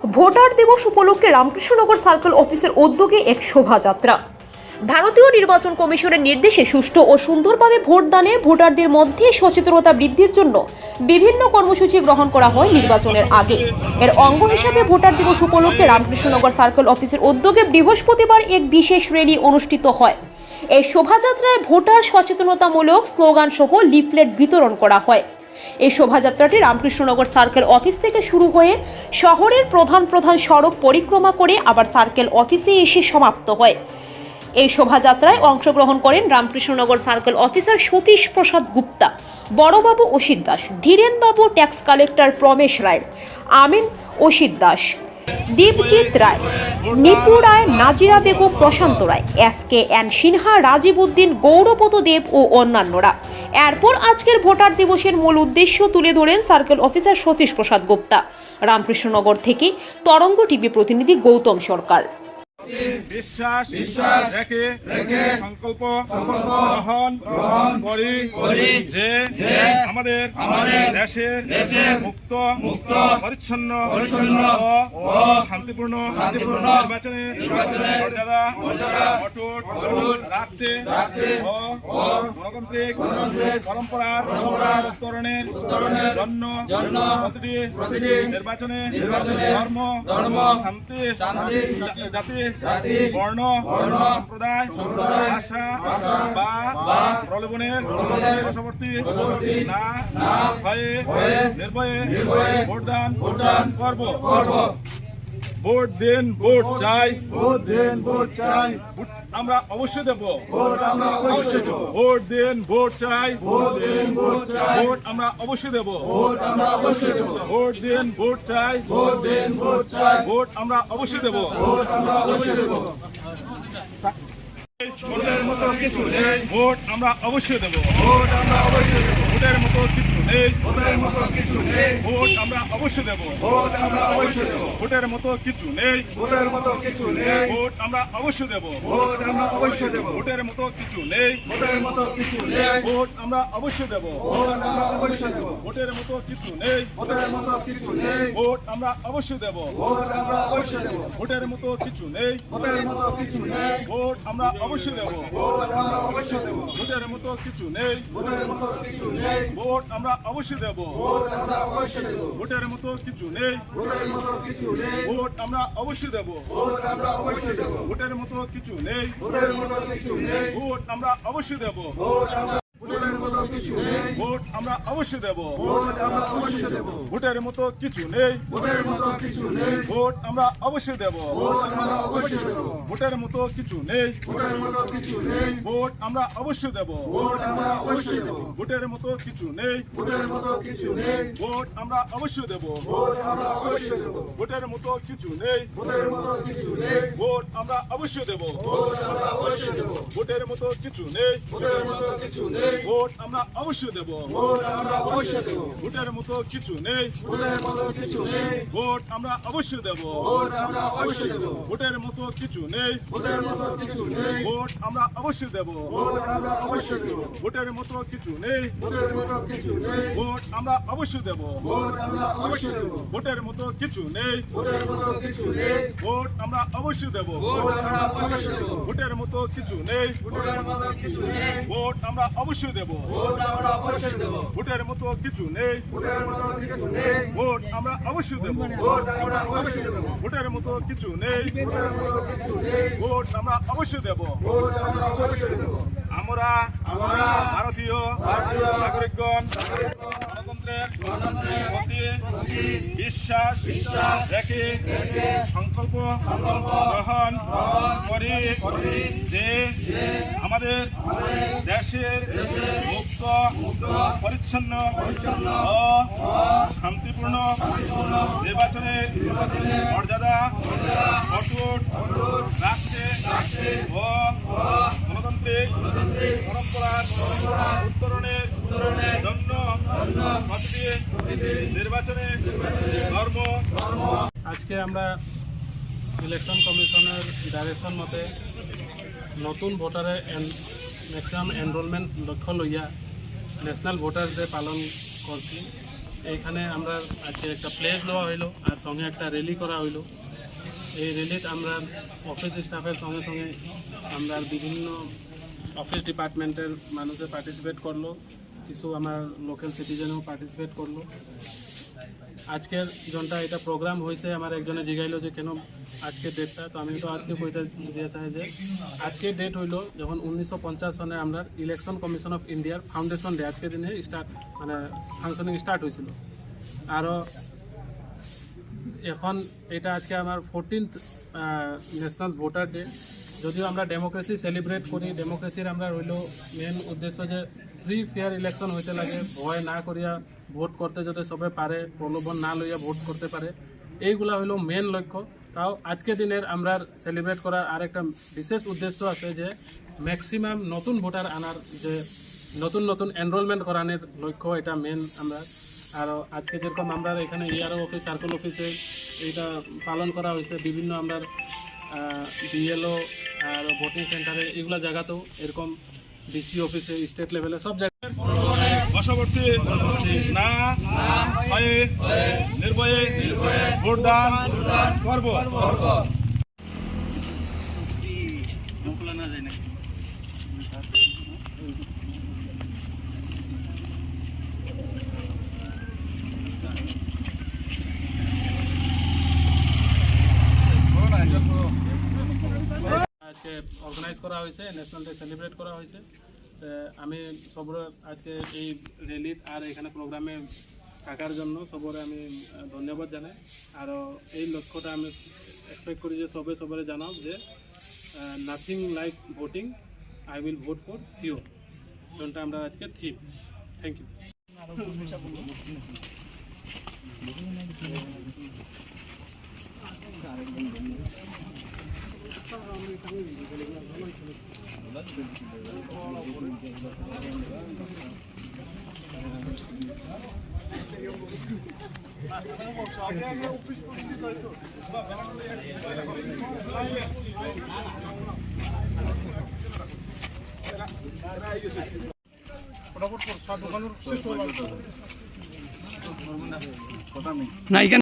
Voter দিবস উপলক্ষে Ramkrishnanagar circle অফিসের উদ্যোগে এক শোভাযাত্রা। ভারতীয় নির্বাচন কমিশনের নির্দেশে সুষ্ঠু ও সুন্দরভাবে ভোটদানে ভোটারদের মধ্যে সচেতনতা বৃদ্ধির জন্য বিভিন্ন কর্মসূচি গ্রহণ করা হয় নির্বাচনের আগে। এর অঙ্গ হিসাবে ভোটার দিবস উপলক্ষে রামকৃষ্ণনগর সার্কেল অফিসের উদ্যোগে বৃহস্পতিবার এক বিশেষ র্যালি অনুষ্ঠিত হয়। এই শোভাযাত্রায় ভোটার সচেতনতামূলক স্লোগান সহ লিফলেট বিতরণ করা হয়। এই শোভাযাত্রাটি রামকৃষ্ণনগর সার্কেল অফিস থেকে শুরু হয়ে শহরের প্রধান প্রধান সড়ক পরিক্রমা করে আবার সার্কেল অফিসে এসে সমাপ্ত হয়। এই শোভাযাত্রায় অংশগ্রহণ করেন রামকৃষ্ণনগর সার্কেল অফিসার সতীশ প্রসাদ গুপ্তা, বড়বাবু অসিত দাস, ধীরেনবাবু ট্যাক্স কালেক্টর প্রমেশ রায়, আমিন Asit Das Dipjit Roy, Nipu Roy, Najira Begum, Prashanta Roy, S K N Sinha, Rajib Uddin, Gourpada Deb ও অন্যান্যরা। এরপর আজকের ভোটার দিবসের মূল উদ্দেশ্য তুলে ধরেন সার্কেল অফিসার সতীশ প্রসাদ গুপ্তা। রামকৃষ্ণনগর থেকে তরঙ্গ টিভি প্রতিনিধি গৌতম সরকার। বিশ্বাস বিশ্বাস রেখে রেখে সংকল্প সংকল্প গ্রহণ গ্রহণ করি করি যে যে আমাদের আমাদের দেশের দেশের মুক্ত মুক্ত পরিচ্ছন্ন পরিচ্ছন্ন ও শান্তিপূর্ণ শান্তিপূর্ণ নির্বাচনে নির্বাচনে মর্যাদা মর্যাদা অটুট অটুট রাখতে রাখতে ও গণতান্ত্রিক গণতান্ত্রিক পরম্পরার পরম্পরার উত্তরণের উত্তরণের জন্য জন্য প্রতিটি প্রতিটি নির্বাচনে নির্বাচনে ধর্ম ধর্ম শান্তি শান্তি জাতি জাতি বর্ণ বর্ণ সম্প্রদায় ভাষা ভাষা বা বা প্রলোভনের বশবর্তী না ভয়ে ভয়ে নির্ভয়ে নির্ভয়ে ভোটদান করব ভোট দিন ভোট চাই। ভোট দেন ভোট চাই। আমরা অবশ্যই দেব। ভোট আমরা অবশ্যই দেব। ভোট দিন ভোট চাই। ভোট দিন ভোট চাই। ভোট আমরা অবশ্যই দেব। ভোট আমরা অবশ্যই দেব। ভোট দিন ভোট চাই। ভোট দিন ভোট চাই। ভোট আমরা অবশ্যই দেব। ভোট আমরা অবশ্যই দেব। ভোটের মতো কিছু নেই ভোট আমরা অবশ্যই দেব ভোট আমরা অবশ্যই দেব ভোটের মতো কিছু নেই ভোটের মতো কিছু নেই ভোট আমরা অবশ্যই দেব ভোট আমরা অবশ্যই দেব ভোটের মতো কিছু নেই ভোটের মতো কিছু নেই ভোট আমরা অবশ্যই দেব ভোট আমরা অবশ্যই দেব ভোটের মতো কিছু নেই ভোটের মতো কিছু নেই ভোট আমরা অবশ্যই দেব ভোট আমরা অবশ্যই দেব ভোটের মতো কিছু নেই ভোটের মতো কিছু নেই ভোট আমরা অবশ্যই দেব ভোট আমরা অবশ্যই দেব ভোটের মতো কিছু নেই ভোটের মতো কিছু নেই ভোট আমরা অবশ্যই দেব ভোট আমরা অবশ্যই দেব ভোটের মতো কিছু নেই ভোটের মতো কিছু নেই ভোট আমরা অবশ্যই দেব ভোট আমরা অবশ্যই দেব ভোটের মতো কিছু নেই ভোটের মতো কিছু নেই ভোট আমরা অবশ্যই দেব ভোট আমরা অবশ্যই দেব ভোটের মতো কিছু নেই ভোটের মতো কিছু নেই ভোট আমরা অবশ্যই দেব ভোট আমরা মতো কিছু নেই ভোট আমরা অবশ্যই দেব ভোট আমরা অবশ্যই দেব ভোটের মতো কিছু নেই ভোটের মতো কিছু নেই ভোট আমরা অবশ্যই দেব ভোট আমরা অবশ্যই দেব ভোটের মতো কিছু নেই ভোটের মতো কিছু নেই ভোট আমরা অবশ্যই দেব ভোট আমরা অবশ্যই দেব ভোটের মতো কিছু নেই ভোটের মতো কিছু নেই ভোট আমরা অবশ্যই দেব ভোট আমরা অবশ্যই দেব ভোটের মতো কিছু নেই ভোটের মতো কিছু নেই ভোট আমরা অবশ্যই দেব ভোট আমরা অবশ্যই দেব ভোটের মতো কিছু নেই ভোটের মতো কিছু নেই ভোট আমরা অবশ্যই দেব ভোট আমরা অবশ্যই দেব ভোটের মতো কিছু নেই ভোটের মতো কিছু নেই ভোট আমরা অবশ্যই দেব ভোট আমরা অবশ্যই দেব ভোটের মতো কিছু নেই ভোটের মতো কিছু নেই ভোট আমরা অবশ্যই দেব ভোট আমরা অবশ্যই দেব ভোটের মতো কিছু নেই ভোটের মতো কিছু নেই ভোট আমরা অবশ্যই দেব ভোট আমরা অবশ্যই দেব ভোটের মতো কিছু নেই ভোটের মতো কিছু নেই ভোট আমরা অবশ্যই দেব ভোট আমরা অবশ্যই দেব ভোটের মতো কিছু নেই ভোটের মতো কিছু নেই ভোট আমরা অবশ্যই দেব ভোট আমরা অবশ্যই দেব ভোটের মতো কিছু নেই ভোটের মতো কিছু নেই ভোট আমরা অবশ্যই দেব ভোট আমরা অবশ্যই দেব ভোটের মতো কিছু নেই ভোটের মতো কিছু নেই। ভোট আমরা অবশ্যই দেব। ভোট আমরা অবশ্যই দেব। আমরা আমরা ভারতীয় ভারতীয় নাগরিকগণ গণতন্ত্রের প্রতি বিশ্বাস রেখে সংকল্প গ্রহণ করি যে আমাদের দেশের মুক্ত পরিচ্ছন্ন ও শান্তিপূর্ণ নির্বাচনের মর্যাদা অটুট রাখতে ও গণতান্ত্রিক পরম্পরার উত্তরণের জন্য নির্বাচনে ধর্ম। আজকে আমরা ইলেকশন কমিশনের ডাইরেকশন মতে নতুন ভোটারের ম্যাক্সিমাম এনরোলমেন্ট লক্ষ্য লইয়া ন্যাশনাল ভোটার্স ডে পালন করছি। এইখানে আমরা আজকে একটা প্লেস দেওয়া হইল আর সঙ্গে একটা র্যালি করা হইল। এই র্যালিতে আমরা অফিস স্টাফের সঙ্গে সঙ্গে আমরা বিভিন্ন অফিস ডিপার্টমেন্টের মানুষে পার্টিসিপেট করল, কিছু আমার লোকাল সিটিজেনও পার্টিসিপেট করল। আজকের জনটা এটা প্রোগ্রাম হয়েছে, আমার একজনে জিগাইলো যে, কেন আজকের ডেটটা তো আমি তো আজকে কইতে দিয়ে চাই যে আজকের ডেট হইল যখন উনিশশো পঞ্চাশ সনে আমরা ইলেকশন কমিশন অফ ইন্ডিয়ার ফাউন্ডেশন ডে আজকের দিনে স্টার্ট মানে ফাংশনিং স্টার্ট হয়েছিল। আরও এখন এটা আজকে আমার ফোরটিন্থ ন্যাশনাল ভোটার ডে যদিও আমরা ডেমোক্রেসি সেলিব্রেট করি ডেমোক্রেসির আমরা রইল মেন উদ্দেশ্য যে ফ্রি ফেয়ার ইলেকশন হইতে লাগে, ভয় না করিয়া ভোট করতে যাতে সবে পারে, প্রলোভন না লইয়া ভোট করতে পারে, এইগুলা হইল মেন লক্ষ্য। তাও আজকে দিনের আমরা সেলিব্রেট করার আরেকটা বিশেষ উদ্দেশ্য আছে যে ম্যাক্সিমাম নতুন ভোটার আনার যে নতুন নতুন এনরোলমেন্ট করানোর লক্ষ্য, এটা মেন আমরা আর আজকে যেরকম আমরা এখানে ইআরও অফিস সার্কেল অফিসে এইটা পালন করা হয়েছে বিভিন্ন আমরা বিএলও আর ভোটিং সেন্টারে এগুলো জায়গাতেও এরকম ডিসি অফিসে স্টেট লেভেলে সব জায়গায় বশবর্তী না হয়ে নির্ভয়ে ভোটদান করব। আজকে অর্গানাইজ করা হয়েছে ন্যাশনাল ডে সেলিব্রেট করা হয়েছে। আমি সবর আজকে এই র্যালিত আর এখানে প্রোগ্রামে থাকার জন্য সবরে আমি ধন্যবাদ জানাই। আর এই লক্ষ্যটা আমি এক্সপেক্ট করি যে সবে সবরে জানাও যে nothing like voting I will vote for sure যোনটা আমরা আজকে থিম থ্যাংক ইউ না এখানে